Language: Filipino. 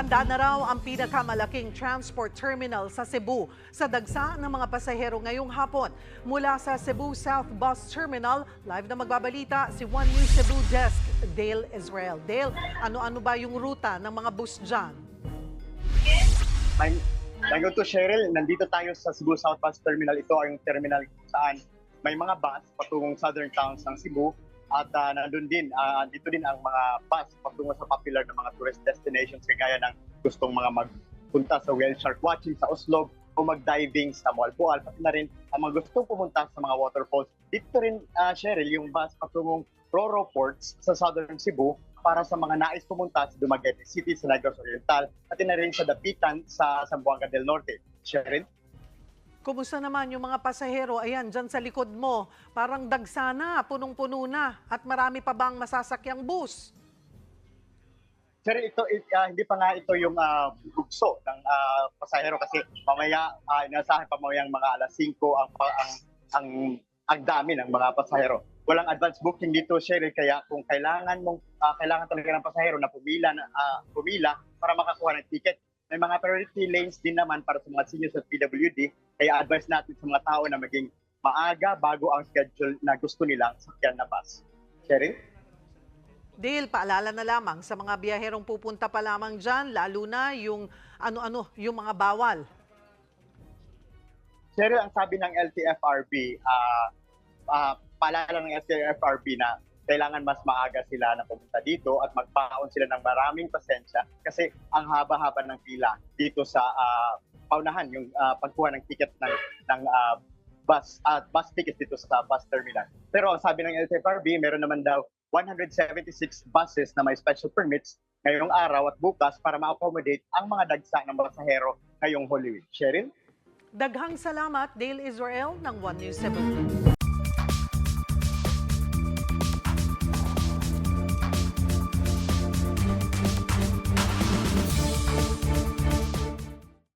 Handa na raw ang pinakamalaking transport terminal sa Cebu sa dagsa ng mga pasahero ngayong hapon. Mula sa Cebu South Bus Terminal, live na magbabalita si One News Cebu Desk, Dale Israel. Dale, ano-ano ba yung ruta ng mga bus dyan? Bago to Cheryl, nandito tayo sa Cebu South Bus Terminal. Ito ay yung terminal saan may mga bus patungong southern towns ng Cebu at uh, nandun din, ah, dito din ang mga bus patungo sa popular na mga tourist destinations kagaya ng gustong mga magpunta sa whale shark watching sa Oslo o mag-diving sa Moalboal. Pati na rin ang mga gustong pumunta sa mga waterfalls. Dito rin, ah, Cheryl, yung bus patungong Roro Ports sa southern Cebu para sa mga nais pumunta sa Dumaguete City sa Negros Oriental at na rin sa Dapitan sa Zamboanga del Norte. Cheryl? Kumusta naman yung mga pasahero? Ayan, dyan sa likod mo, parang dagsana, punong-puno na, at marami pa bang masasakyang bus? Cheryl, ito, it- ah, hindi pa nga ito yung uh, bugso ng ah, pasahero kasi mamaya, uh, inasahan pa mamayang mga alas 5 ang, ang, ang, ang dami ng mga pasahero. Walang advance booking dito, Cheryl, kaya kung kailangan mong ah, kailangan talaga ng pasahero na pumila, na, ah, pumila para makakuha ng ticket, may mga priority lanes din naman para sa mga seniors at PWD, kaya advice natin sa mga tao na maging maaga bago ang schedule na gusto nilang sakyan na bus. Cheryl? Dale, paalala na lamang sa mga biyaherong pupunta pa lamang dyan, lalo na yung ano-ano, yung mga bawal. Pero ang sabi ng LTFRB, ah ah, paalala ng LTFRB na kailangan mas maaga sila na pumunta dito at magpaon sila ng maraming pasensya kasi ang haba-haba ng pila dito sa ah, paunahan yung ah, pagkuha ng ticket ng ng ah, bus at bus tickets dito sa bus terminal. Pero sabi ng LTFRB, meron naman daw 176 buses na may special permits ngayong araw at bukas para ma-accommodate ang mga dagsa ng pasahero ngayong Holy Week. Cheryl? Daghang salamat, Dale Israel ng One News 7.